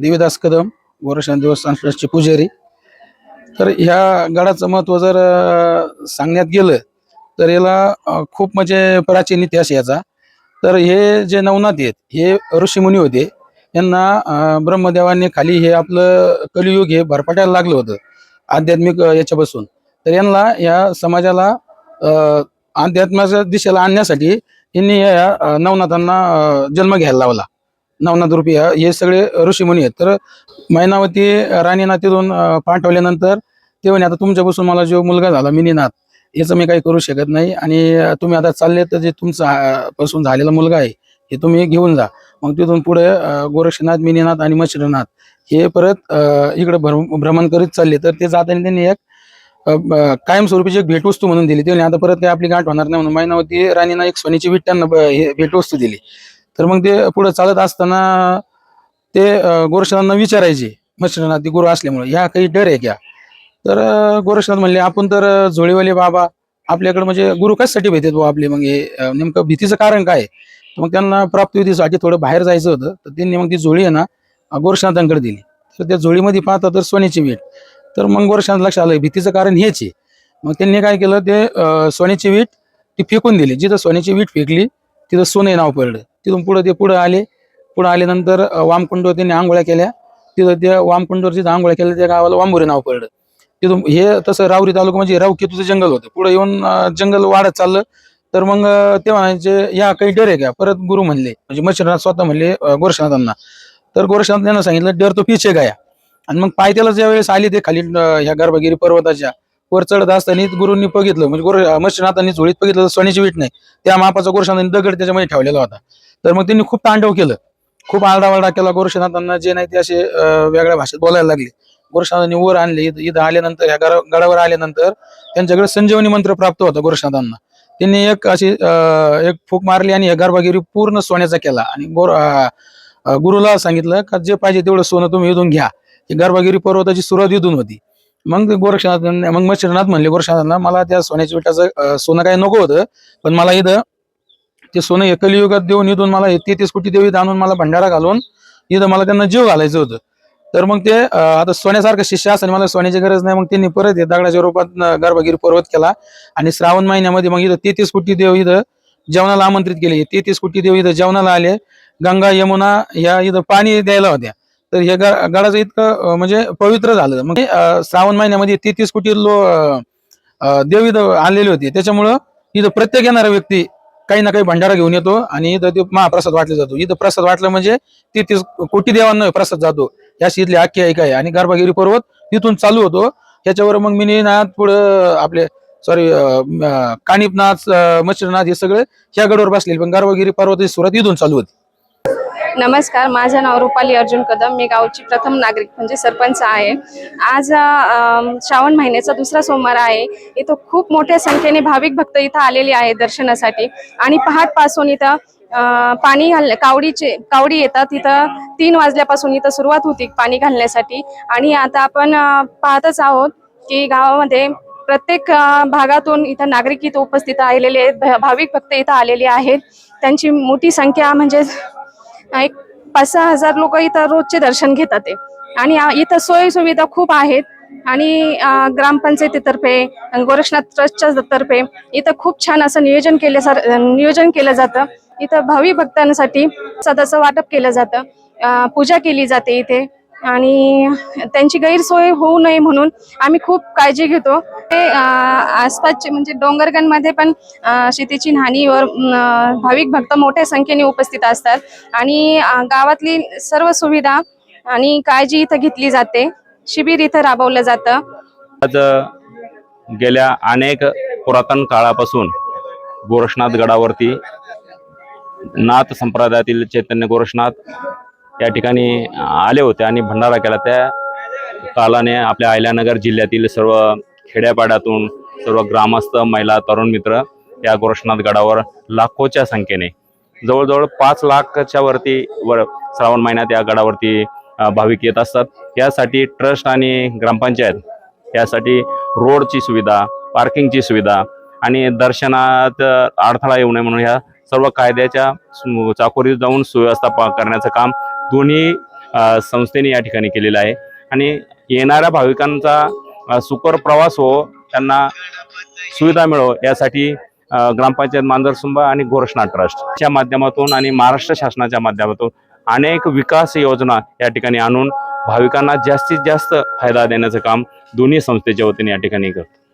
देवीदास कदम गोरक्षण देवस्थान ट्रस्टचे पुजारी. तर ह्या गडाचं महत्त्व जर सांगण्यात गेलं तर याला खूप म्हणजे प्राचीन इतिहास याचा. तर हे जे नवनाथ आहेत हे ऋषीमुनी होते. यांना ब्रह्मदेवाने खाली हे आपलं कलियुग हे भरपाटायला लागलं होतं आध्यात्मिक याच्यापासून. तर यांना या समाजाला अ, अध्यात्माच्या दिशेला आणण्यासाठी यांनी या नवनाथांना जन्म घ्यायला लावला. नवनाथ रूपी हे सगळे ऋषीमुनी आहेत. तर मैनावती राणीनाथ तिथून पाठवल्यानंतर ते म्हणे आता तुमच्यापासून मला जो मुलगा झाला मिनीनाथ याचं मी काही करू शकत नाही. आणि तुम्ही आता चालले तर जे तुमचा पासून झालेला मुलगा आहे हे तुम्ही घेऊन जा. मग तिथून पुढे गोरक्षनाथ मिनीनाथ आणि मच्छरनाथ हे परत इकडे भ्रमण करीत चालले. तर ते जाताना त्यांनी एक कायमस्वरूपीची एक भेटवस्तू म्हणून दिली. ते आता परत काही आपली गाठ होणार नाही म्हणून मैनावती राणीना एक सोन्याची वीट त्यांना हे भेटवस्तू दिली. तर मग ते पुढे चालत असताना ते गोरक्षनाथांना विचारायचे. मच्छरनाथ ते गुरु असल्यामुळे. ह्या काही डर आहे का? तर गोरक्षनाथ म्हणले आपण तर झोळीवाले बाबा. आपल्याकडे म्हणजे गुरु कशासाठी भेटत बाबा आपले? मग हे नेमकं भीतीचं कारण काय आहे? मग त्यांना प्राप्तिविधीसाठी थोडं बाहेर जायचं होतं. तर त्यांनी मग ती झोळी आहे ना गोरक्षनाथांकडे दिली. तर त्या झोळीमध्ये पाहता तर सोन्याची वीट. तर मग गोरक्षनाथ लक्षात आलं भीतीचं कारण हेच आहे. मग त्यांनी काय केलं ते सोन्याची वीट ती फेकून दिली. जिथं सोन्याची वीट फेकली तिथं सोने नाव पडलं. तिथून पुढे ते पुढे आले. पुढे आल्यानंतर वामकुंड त्यांनी आंघोळ्या केल्या. तिथं त्या वामकुंडवर जिथं आंघोळ्या केल्या त्या गावाला वांबुरे नाव पडलं. तिथून हे तसं रावरी तालुका म्हणजे राव केतूचं जंगल होतं. पुढे येऊन जंगल वाढत चाललं. तर मग तेव्हा ते म्हणायचे या काही डर आहे का? परत गुरु म्हणले म्हणजे मच्छरनाथ स्वतः म्हणले गोरक्षनाथांना. तर गोरक्षनाथ त्यांना सांगितलं डर तो पिछे गाया. आणि मग पायथ्याला ज्या वेळेस आली ते खाली ह्या गर्भगिरी पर्वताच्या वर चढत असताना गुरुंनी बघितलं. म्हणजे गोर मच्छरनाथांनी झोळीत बघितलं तर सोन्याची वीट नाही. त्या मापाचा गोरक्षनाथांनी दगड त्याच्यामध्ये ठेवलेला होता. तर मग त्यांनी खूप तांडव केलं. खूप आरडावारडा केला गोरक्षनाथांना जे नाही ते असे वेगळ्या भाषेत बोलायला लागले. गोरक्षनाथांनी वर आणले इथं आल्यानंतर ह्या गडावर आल्यानंतर त्यांच्याकडे संजीवनी मंत्र प्राप्त होता गोरक्षनाथांना. त्यांनी एक अशी एक फूक मारली आणि ह्या गर्भगिरी पूर्ण सोन्याचा केला. आणि गोर गुरुला सांगितलं का जे पाहिजे तेवढं सोनं तुम्ही इथून घ्या. गर्भागिरी पर्वताची सुरुवात इथून होती. मग गोरक्षनाथ मग मच्छिरनाथ म्हणले गोरक्षनाथांना मला त्या सोन्याच्या विटाचं सोनं काही नको होतं पण मला इथं ते सोनं हे कलियुगात देऊन इथून मला तेहतीस कोटी देवीत आणून मला भंडारा घालून इथं मला त्यांना जीव घालायचं होतं. तर मग ते आता सोन्यासारखं शिष्य असं मला सोन्याची गरज नाही. मग त्यांनी परत दगडाच्या रूपात गर्भगिरी पर्वत केला आणि श्रावण महिन्यामध्ये मग इथं तेहतीस कोटी देव इथं जेवणाला आमंत्रित केले. तेहतीस कोटी देव इथं जेवणाला आले. गंगा यमुना या इथं पाणी द्यायला होत्या. तर हे गडाचं इतकं म्हणजे पवित्र झालं. मग श्रावण महिन्यामध्ये तेहतीस कोटी लो देव इथं आलेले होते. त्याच्यामुळं इथं प्रत्येक येणारा व्यक्ती काही ना काही भंडारा घेऊन येतो आणि इथं ते महाप्रसाद वाटले जातो. इथं प्रसाद वाटलं म्हणजे तेहतीस कोटी देवांना प्रसाद जातो. याची इथली आख्या एक आहे आणि गर्भागिरी पर्वत तिथून चालू होतो. त्याच्यावर मग मिनीनाथ पुढं आपले सॉरी कानिपनाथ अं, मच्छरनाथ हे सगळे ह्या गडावर बसलेले. पण गर्भागिरी पर्वत सुरुवात इथून चालू होती. नमस्कार माझं नाव रुपाली अर्जुन कदम. मी गावची प्रथम नागरिक म्हणजे सरपंच आहे. आज श्रावण महिन्याचा दुसरा सोमवार आहे. इथं खूप मोठ्या संख्येने भाविक भक्त इथं आलेले आहेत दर्शनासाठी. आणि पहाटपासून इथं पाणी घाल कावडीचे कावडी येतात. इथं तीन वाजल्यापासून इथं सुरुवात होती पाणी घालण्यासाठी. आणि आता आपण पाहतच आहोत की गावामध्ये प्रत्येक भागातून इथं नागरिक इथं उपस्थित आलेले आहेत. भाविक भक्त इथं आलेले आहेत. त्यांची मोठी संख्या म्हणजे एक पाच सहा हजार लोक इथं रोजचे दर्शन घेतात ते. आणि इथं सोयी सुविधा खूप आहेत. आणि ग्रामपंचायतीतर्फे गोरक्षनाथ ट्रस्टच्या तर्फे इथं खूप छान असं नियोजन केल्यासार नियोजन केलं जातं. इथं भावी भक्तांसाठी सदाचं वाटप केलं जातं. पूजा केली जाते इथे. आणि त्यांची गैरसोय होऊ नये म्हणून आम्ही खूप काळजी घेतो. ते आसपासचे म्हणजे डोंगरगणमध्ये पण शेतीची न्हाणीवर भाविक भक्त मोठ्या संख्येने उपस्थित असतात. आणि गावातली सर्व सुविधा आणि काळजी इथं घेतली जाते. शिबिर इथं राबवलं जातं. आज गेल्या अनेक पुरातन काळापासून गोरक्षनाथ गडावरती नाथ संप्रदायातील चैतन्य गोरक्षनाथ या ठिकाणी आले होते आणि भंडारा केला. त्या कालाने आपल्या अहिल्यानगर जिल्ह्यातील सर्व खेड्यापाड्यातून सर्व ग्रामस्थ महिला तरुण मित्र या गोरक्षनाथ गडावर लाखोच्या संख्येने जवळजवळ पाच लाखच्या वरती वर श्रावण महिन्यात या गडावरती भाविक येत असतात. यासाठी ट्रस्ट आणि ग्रामपंचायत यासाठी रोडची सुविधा पार्किंगची सुविधा आणि दर्शनात अडथळा येऊ नये म्हणून ह्या सर्व कायद्याच्या चाकोरीत जाऊन सुव्यवस्था प- करण्याचं काम दोन्ही संस्थेने या ठिकाणी केलेलं आहे. आणि येणाऱ्या भाविकांचा सुकर प्रवास हो त्यांना सुविधा मिळो यासाठी ग्रामपंचायत मांजरसुंबा आणि गोरक्षणा ट्रस्टच्या माध्यमातून आणि महाराष्ट्र शासनाच्या माध्यमातून अनेक विकास योजना या ठिकाणी आणून भाविकांना जास्तीत जास्त फायदा देण्याचं काम दोन्ही संस्थेच्या वतीने या ठिकाणी करतो.